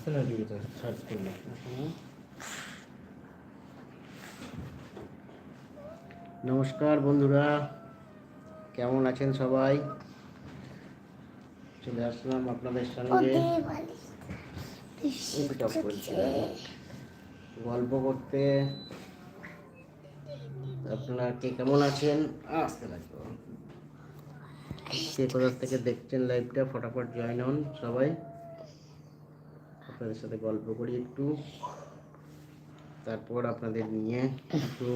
আসছে না টিভিতে সার্চ করলে নমস্কার বন্ধুরা কেমন আছেন সবাই? চলে আসলাম আপনাদের সঙ্গে। করছি। গল্প করতে। আপনারা কে কেমন আছেন? আসতে লাগবে। কে কোথা থেকে দেখছেন লাইভটা ফটাফট জয়েন হন সবাই। আপনাদের সাথে গল্প করি একটু। তারপর আপনাদের নিয়ে একটু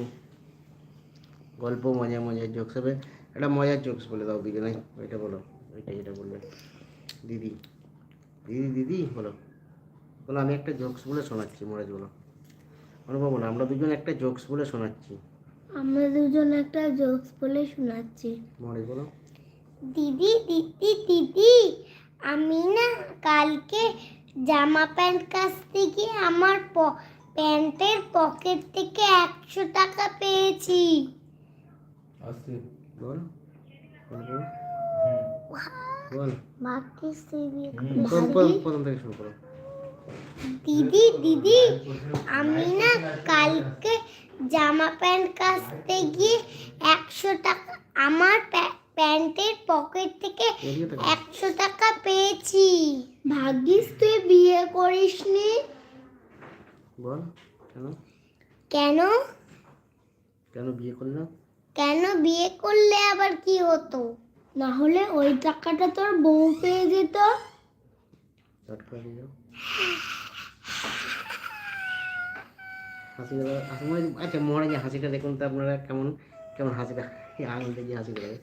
গল্প মজা মজার জোকস হবে। একটা মজার জোকস বলে দাও নাই ওইটা বলো ওইটা যেটা বলবে দিদি দিদি দিদি বলো। বলো আমি একটা জোকস বলে শোনাচ্ছি মহারাজ বলো। অনুভব বলো আমরা দুজন একটা জোকস বলে শোনাচ্ছি। আমরা দুজন একটা জোকস বলে শোনাচ্ছি। মহারাজ বলো। দিদি দিদি দিদি আমি না কালকে জামা প্যান্ট কাচতে গিয়ে আমার প্যান্টের পকেট থেকে একশো টাকা পেয়েছি। বল বল থেকে দিদি দিদি আমি না কালকে জামা প্যান্ট কাচতে গিয়ে একশো টাকা আমার প্যান্টের পকেট থেকে একশো টাকা পেয়েছি। ভাগ্যিস তুই বিয়ে করিসনি। বল কেন? কেন? কেন বিয়ে করলাম কেন বিয়ে করলে আবার কি হতো? না হলে ওই টাকাটা তোর বউ পেয়ে যেত। হাসি দেওয়া হাসি মহারাজ আচ্ছা হাসিটা দেখুন তো আপনারা কেমন কেমন হাসিটা আঙুল দিয়ে হাসি দেবে।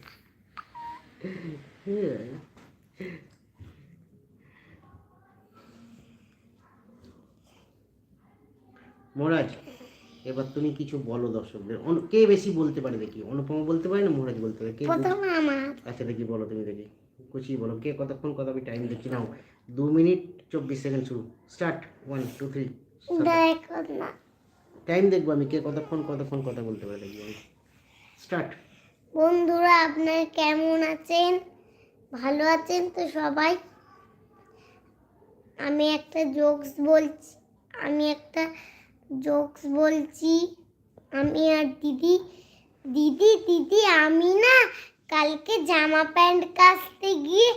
মহারাজ এবার তুমি কিছু বলো দর্শকদের। কে বেশি বলতে পারে দেখি? অনুপমা বলতে পারে না মহারাজ বলতে পারে? কে আচ্ছা দেখি বলো তুমি দেখি। কুচি বলো। কে কতক্ষণ কত আমি টাইম দেখছি নাও দু মিনিট চব্বিশ সেকেন্ড শুরু। Start one two three time দেখব আমি কে কতক্ষণ কতক্ষণ কথা বলতে পারে দেখব আমি। স্টার্ট বন্ধুরা, আপনারা কেমন আছেন? ভালো আছেন তো সবাই? আমি একটা জোকস বলছি, আমি একটা জোকস বলছি। আমি আর দিদি দিদি দিদি, আমি না কালকে জামা প্যান্ট কাচতে গিয়ে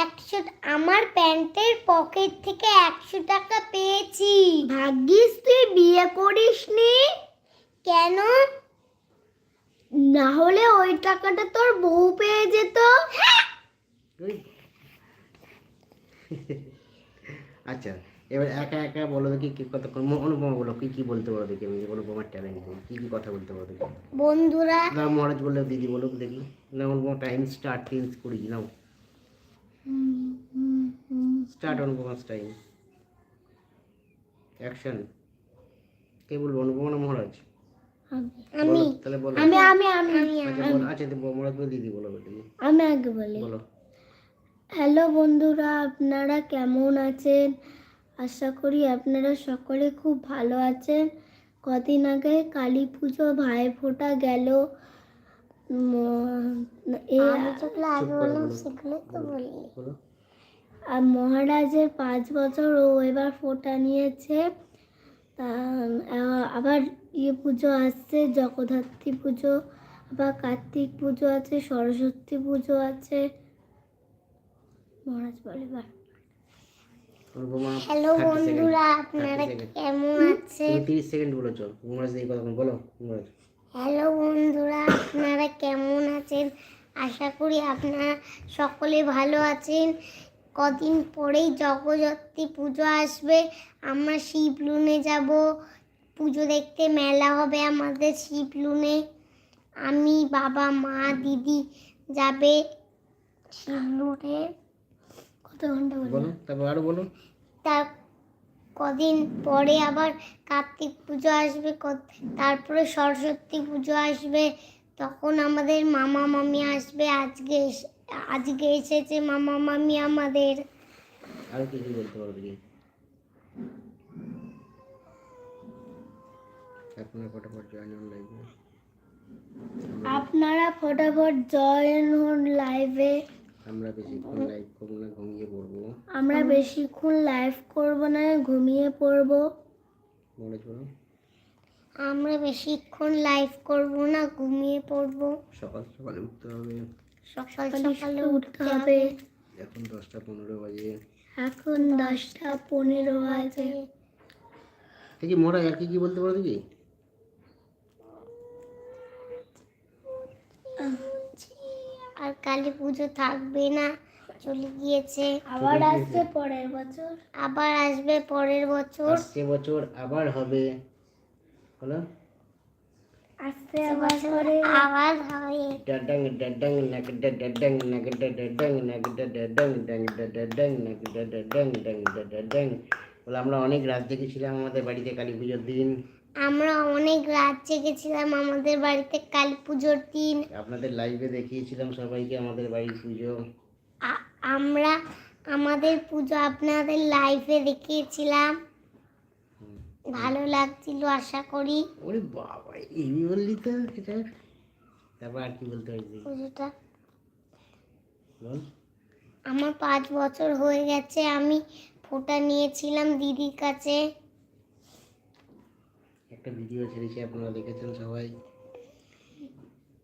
একশো, আমার প্যান্টের পকেট থেকে একশো টাকা পেয়েছি। ভাগ্যিস তুই বিয়ে করিসনি। কেন? না হলে টাকাটা তোর বউ পেয়ে যেত। আচ্ছা এবার একা একা বলো দেখি কি কতক্ষণ অনুপমা বলো কি কি বলতে পারো দেখি আমি অনুপমার ট্যালেন্ট কি কি কথা বলতে পারো দেখি। বন্ধুরা না মহারাজ বললে দিদি বলো দেখি। না অনুপমা টাইম স্টার্ট চেঞ্জ করি নাও। স্টার্ট অনুপমার টাইম অ্যাকশন কে বলব অনুপমা না মহারাজ? আমি তাহলে বলো। আমি আমি আমি আচ্ছা বলো আচ্ছা তো মহারাজ বলে দিদি বলো দেখি আমি আগে বলি। বলো। হ্যালো বন্ধুরা আপনারা কেমন আছেন? আশা করি আপনারা সকলে খুব ভালো আছেন। কদিন আগে কালী পুজো ভাই ফোঁটা গেল। আর মহারাজের পাঁচ বছর ও এবার ফোঁটা নিয়েছে। তা আবার ইয়ে পুজো আসছে জগদ্ধাত্রী পুজো আবার কার্তিক পুজো আছে সরস্বতী পুজো আছে। মহারাজ বলে হ্যালো বন্ধুরা আপনারা কেমন আছেন? মহারাজ কথা। বলো মহারাজ। হ্যালো বন্ধুরা আপনারা কেমন আছেন? আশা করি আপনারা সকলে ভালো আছেন। কদিন পরেই জগদ্ধাত্রী পুজো আসবে আমরা শিবলুনে যাব পুজো দেখতে মেলা হবে আমাদের শিবলুনে। আমি বাবা মা দিদি যাবে শিবলুনে। কত ঘণ্টা বলব? বলো তারপর আরও বলো তার কদিন পরে আবার কার্তিক পুজো আসবে তারপরে সরস্বতী পুজো আসবে তখন আমাদের মামা মামি আসবে। আজকে আজকে এসেছে মামা মামি আমাদের। আরও কি কি বলতে পারো আপনার ফটাফট জয়েন অন লাইভে আপনারা ফটাফট জয়েন হন লাইভে আমরা বেশিক্ষণ লাইভ করব না ঘুমিয়ে পড়ব। আমরা বেশিক্ষণ লাইভ করব না ঘুমিয়ে পড়ব। মনে করো আমরা বেশিক্ষণ লাইভ করব না ঘুমিয়ে পড়ব। সকাল সকালে উঠতে হবে। সকাল সকালে উঠতে হবে। এখন দশটা পনেরো বাজে। এখন দশটা পনেরো বাজে। দেখি মোরা আর কি কি বলতে পারো দেখি? আর কালী পুজো থাকবে না চলে গিয়েছে। আবার আসবে পরের বছর। আবার আসবে পরের বছর। আসছে বছর আবার হবে। হলো? আসছে আবার পরে আবার হবে। ডাডাং ডাডাং নাগডা ডাডাং নাগডা ডাডাং নাগডা ডাডাং ডাং ডাডাং নাগডা ডাডাং ডাং ডাডাং। বলে আমরা অনেক রাত জেগেছিলাম আমাদের বাড়িতে কালী পুজোর দিন। আমরা অনেক রাত জেগেছিলাম আমাদের বাড়িতে কালী পুজোর দিন। আপনাদের লাইভে দেখিয়েছিলাম সবাইকে আমাদের বাড়ির পুজো। আমরা আমাদের পুজো আপনাদের লাইভে দেখিয়েছিলাম। ভালো লাগছিল আশা করি। ওরে বাবা এই বললি তো এটা। তারপর আর কি বলতে পারবি? পুজোটা। বল। আমার পাঁচ বছর হয়ে গেছে আমি ফোঁটা নিয়েছিলাম দিদির কাছে। একটা ভিডিও ছেড়েছি আপনারা দেখেছেন সবাই।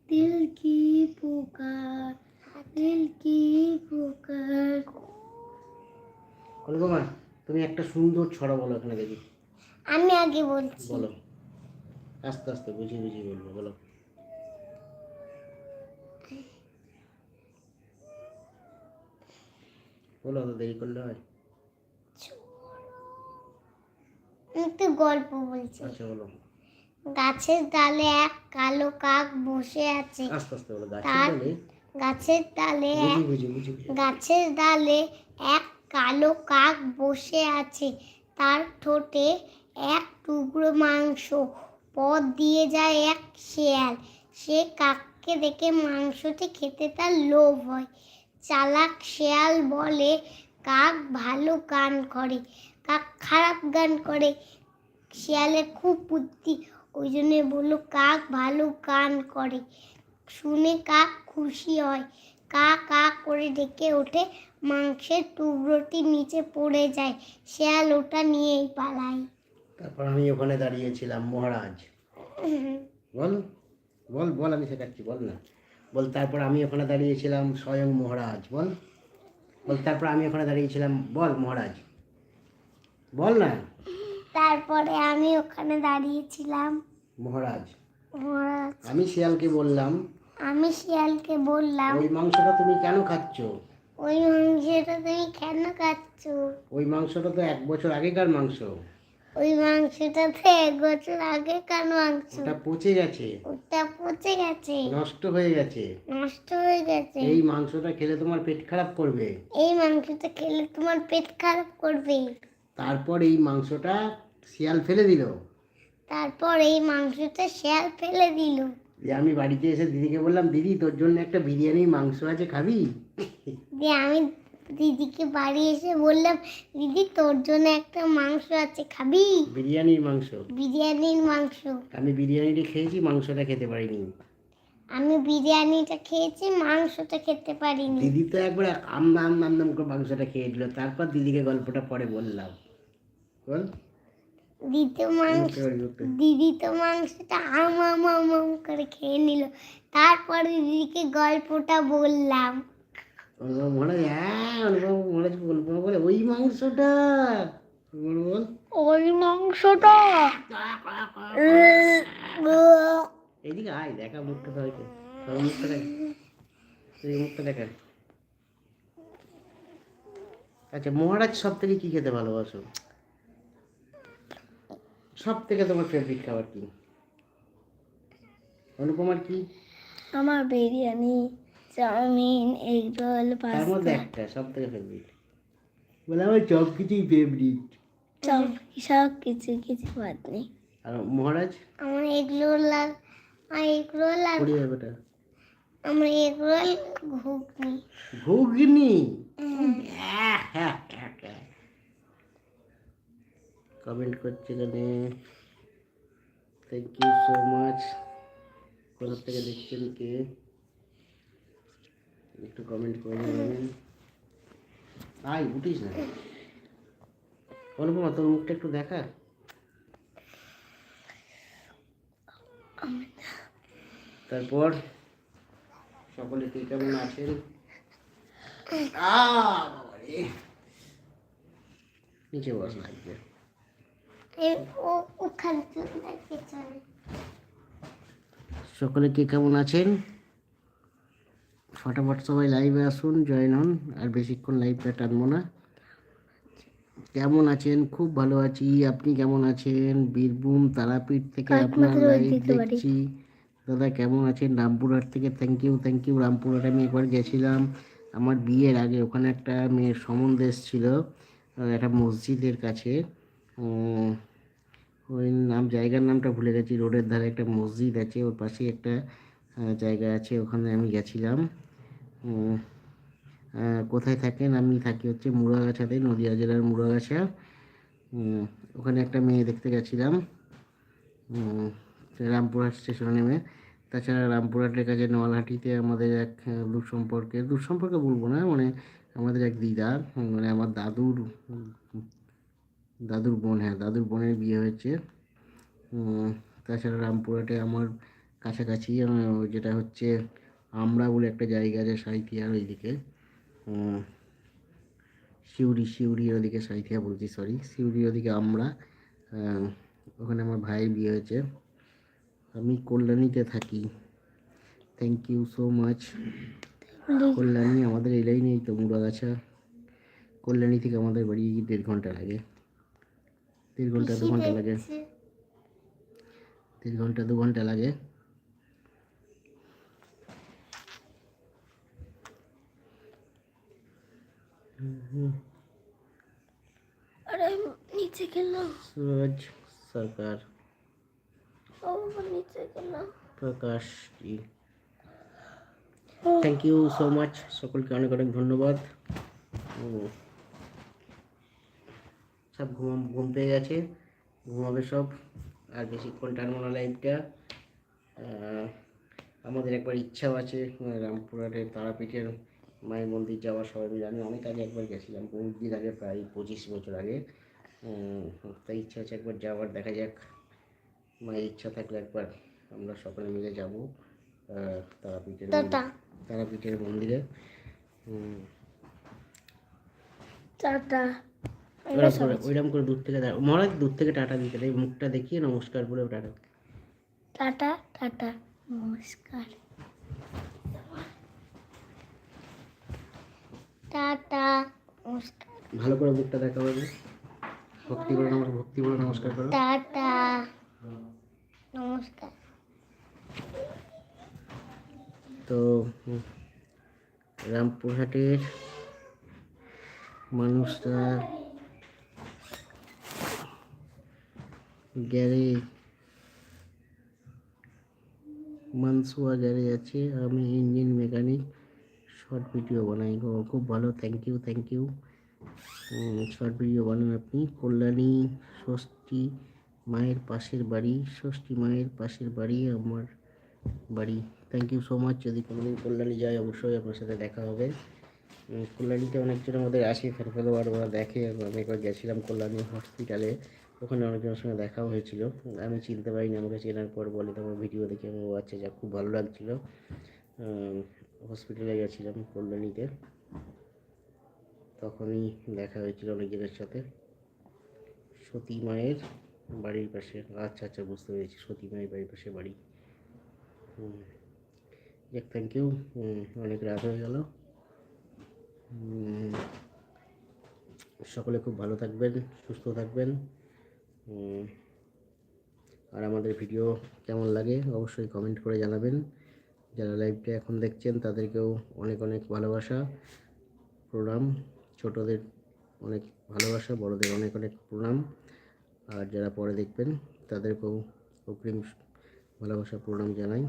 দিল কি পুকার দিল কি পুকার। কলকমা তুমি একটা সুন্দর ছড়া বলো এখানে দেখি। আমি আগে বলছি। বলো। আস্তে আস্তে বুঝিয়ে বুঝিয়ে বলব বলো। বলো তো দেরি করলে হয় আমি একটু গল্প বলছি। আচ্ছা বলো। গাছের ডালে এক কালো কাক বসে আছে। আস্তে আস্তে বলো গাছের ডালে? গাছের ডালে গাছের ডালে এক কালো কাক বসে আছে। তার ঠোঁটে এক টুকরো মাংস পথ দিয়ে যায় এক শেয়াল। সে কাককে দেখে মাংসটি খেতে তার লোভ হয়। চালাক শেয়াল বলে কাক ভালো গান করে কাক খারাপ গান করে শেয়ালের খুব বুদ্ধি, ওই জন্য বলল, কাক ভালো গান করে। শুনে কাক খুশি হয়। কা কা করে ডেকে ওঠে, মাংসের টুকরোটি নিচে পড়ে যায়। শেয়াল ওটা নিয়েই পালায়। তারপর আমি ওখানে দাঁড়িয়েছিলাম মহারাজ। বল বল বল, আমি শেখাচ্ছি, বল না। বল, তারপর আমি ওখানে দাঁড়িয়েছিলাম স্বয়ং মহারাজ, বল। বল, তারপর আমি ওখানে দাঁড়িয়েছিলাম বল মহারাজ। বল না। তারপরে আমি ওখানে দাঁড়িয়েছিলাম। মহারাজ মহারাজ। আমি শিয়ালকে বললাম আমি শিয়ালকে বললাম ওই মাংসটা তুমি কেন খাচ্ছ? ওই মাংসটা তুমি কেন খাচ্ছ? ওই মাংসটা তো এক বছর আগেকার মাংস। ওই মাংসটা তো এক বছর আগেকার মাংস। ওটা পচে গেছে। ওটা পচে গেছে। নষ্ট হয়ে গেছে। নষ্ট হয়ে গেছে। এই মাংসটা খেলে তোমার পেট খারাপ করবে। এই মাংসটা খেলে তোমার পেট খারাপ করবে। তারপর এই মাংসটা শিয়াল ফেলে দিল? তারপর এই মাংসটা শিয়াল ফেলে দিল। দিয়ে আমি বাড়িতে এসে দিদিকে বললাম দিদি তোর জন্য একটা বিরিয়ানি মাংস আছে খাবি? দিয়ে আমি দিদিকে বাড়ি এসে বললাম দিদি তোর জন্য একটা মাংস আছে খাবি? বিরিয়ানির মাংস? বিরিয়ানির মাংস। আমি বিরিয়ানিটা খেয়েছি মাংসটা খেতে পারিনি। আমি বিরিয়ানিটা খেয়েছি মাংসটা খেতে পারিনি। দিদি তো একবার আম নাম নাম করে মাংসটা খেয়ে দিল। তারপর দিদিকে গল্পটা পরে বললাম। বল। দিদি মাংস। দিদি তো মাংসটা আম আম আম আম করে খেয়ে নিল। তারপরে দিদিকে গল্পটা বললাম। মনে হ্যাঁ মনে বলে ওই মাংসটা। বল বল। ওই মাংসটা? এদিকে আয় দেখা মুখটা তো সবাই মুখটা দেখ। তুই মুখটা দেখা। আচ্ছা মহারাজ সব থেকে কি খেতে ভালোবাসো? সব থেকে তোমার ফেভারিট খাবার কি? অনুপমার কি? আমার বিরিয়ানি চাউমিন এগ রোল তার মধ্যে একটা সব থেকে ফেভারিট বলে আমার সব কিছুই ফেভারিট সব সব কিছু কিছু বাদ নেই। আর মহারাজ? আমার এগ রোল আর আমার এগ রোল আর কুড়ি হবে ওটা। আমার এগ রোল ঘুগনি? ঘুগনি কমেন্ট করছে এখানে। থ্যাংক ইউ সো মাচ কোথা থেকে দেখছেন কে? একটু কমেন্ট করে জানাবেন। আয়, উঠিস না। অনুপমা তোর মুখটা একটু দেখা। তারপর, সকলে কে কেমন আছেন। নিচে বস লাগবে এই- ও ওখানে চলে যায় পেছনে সকলে কে কেমন আছেন? ফটাফট সবাই লাইভে আসুন জয়েন হন আর বেশিক্ষণ লাইভটা টানবো না। কেমন আছেন? খুব ভালো আছি। আপনি কেমন আছেন? বীরভূম তারাপীঠ থেকে আপনার লাইভ দেখছি। দাদা কেমন আছেন? রামপুরহাট থেকে thank you thank you Rampurhat আমি একবার গেছিলাম। আমার বিয়ের আগে ওখানে একটা মেয়ের সম্বন্ধ এসেছিল একটা মসজিদের কাছে। ওই নাম, জায়গার নামটা ভুলে গেছি। রোডের ধারে একটা মসজিদ আছে, ওর পাশে একটা জায়গা আছে, ওখানে আমি গেছিলাম। কোথায় থাকেন? আমি থাকি হচ্ছে মুড়াগাছাতে নদিয়া জেলার মুড়াগাছা ওখানে একটা মেয়ে দেখতে গেছিলাম। রামপুরহাট স্টেশনে নেমে। তাছাড়া রামপুরহাটের কাছে নোয়ালহাটিতে আমাদের এক দূর সম্পর্কে দূর সম্পর্কে বলব না মানে আমাদের এক দিদা মানে আমার দাদুর দাদুর বোন হ্যাঁ দাদুর বোনের বিয়ে হয়েছে। তাছাড়া রামপুরহাটে আমার কাছাকাছি যেটা হচ্ছে আমরা বলে একটা জায়গা আছে সাঁইথিয়ার ওইদিকে। সিউড়ি সিউড়ির ওদিকে সাঁইথিয়া বলছি সরি সিউড়ির ওদিকে আমরা ওখানে আমার ভাইয়ের বিয়ে হয়েছে। আমি কল্যাণীতে থাকি। Thank you so much Kalyani আমাদের এই লাইনেই তো মুড়াগাছা কল্যাণী থেকে আমাদের বাড়ি দেড় ঘণ্টা লাগে। দেড় ঘণ্টা দু ঘণ্টা লাগে। দেড় ঘণ্টা দু ঘণ্টা লাগে। নিচে সরকার নিচে থ্যাংক ইউ সো মাচ সকলকে অনেক অনেক ধন্যবাদ। সব ঘুম ঘুম পেয়ে গেছে ঘুমাবে সব আর বেশিক্ষণ টানবো না লাইভটা আমাদের একবার ইচ্ছাও আছে রামপুরহাটের তারাপীঠের মায়ের মন্দির যাওয়ার সবাই মিলে। আমি অনেক আগে একবার গেছিলাম বহুত দিন আগে প্রায় পঁচিশ বছর আগে। তাই ইচ্ছা আছে একবার যাওয়ার দেখা যাক। মায়ের ইচ্ছা থাকলে একবার আমরা সকলে মিলে যাব তারাপীঠের তারাপীঠের মন্দিরে। টাটা। ওইরকম করে ওইরকম করে দূর থেকে মহারাজ দূর থেকে টাটা দিতে মুখটা দেখিয়ে নমস্কার করে টাটা টাটা টাটা নমস্কার। টাটা নমস্কার। ভালো করে মুখটা দেখা হবে ভক্তি করে নমস্কার ভক্তি করে নমস্কার করো। টাটা নমস্কার। তো রামপুরহাটের মানুষরা গ্যারেজ মানসুয়া গ্যারেজ আছে, আমি ইঞ্জিন মেকানিক, শর্ট ভিডিও বানাই খুব ভালো thank you thank you short video বানান আপনি। কল্যাণী, ষষ্ঠী মায়ের পাশের বাড়ি, ষষ্ঠী মায়ের পাশের বাড়ি, আমার বাড়ি। থ্যাংক ইউ সো মাচ যদি কোনোদিন কল্যাণী যায়, অবশ্যই আপনার সাথে দেখা হবে। কল্যাণীতে অনেকজন আমাদের আসে, ফের ফেলোয়ার দেখে। আমি একবার গেছিলাম কল্যাণী হসপিটালে ওখানে অনেকজনের সঙ্গে দেখাও হয়েছিল। আমি চিনতে পারিনি, আমাকে চেনার পর বলে তোমার ভিডিও দেখে আমি ও আচ্ছা যা খুব ভালো লাগছিল। হসপিটালে গেছিলাম কল্যাণীতে। তখনই দেখা হয়েছিল অনেকজনের সাথে। সতী মায়ের বাড়ির পাশে আচ্ছা আচ্ছা বুঝতে পেরেছি, সতী মায়ের বাড়ির পাশে বাড়ি। যাক থ্যাংক ইউ অনেক রাত হয়ে গেল। সকলে খুব ভালো থাকবেন, সুস্থ থাকবেন। আর আমাদের ভিডিও কেমন লাগে অবশ্যই কমেন্ট করে জানাবেন। যারা লাইভটা এখন দেখছেন, তাদেরকেও অনেক অনেক ভালোবাসা। প্রণাম। ছোটদের অনেক ভালোবাসা, বড়দের অনেক অনেক প্রণাম। আর যারা পরে দেখবেন, তাদেরকেও অগ্রিম ভালোবাসা, প্রণাম জানাই।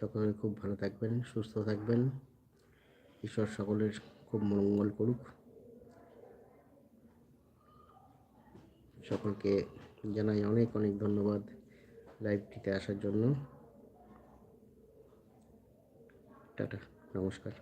সকলে খুব ভালো থাকবেন, সুস্থ থাকবেন। ঈশ্বর সকলের খুব মঙ্গল করুক। সকলকে জানাই অনেক অনেক ধন্যবাদ লাইভটিতে আসার জন্য। টাটা নমস্কার।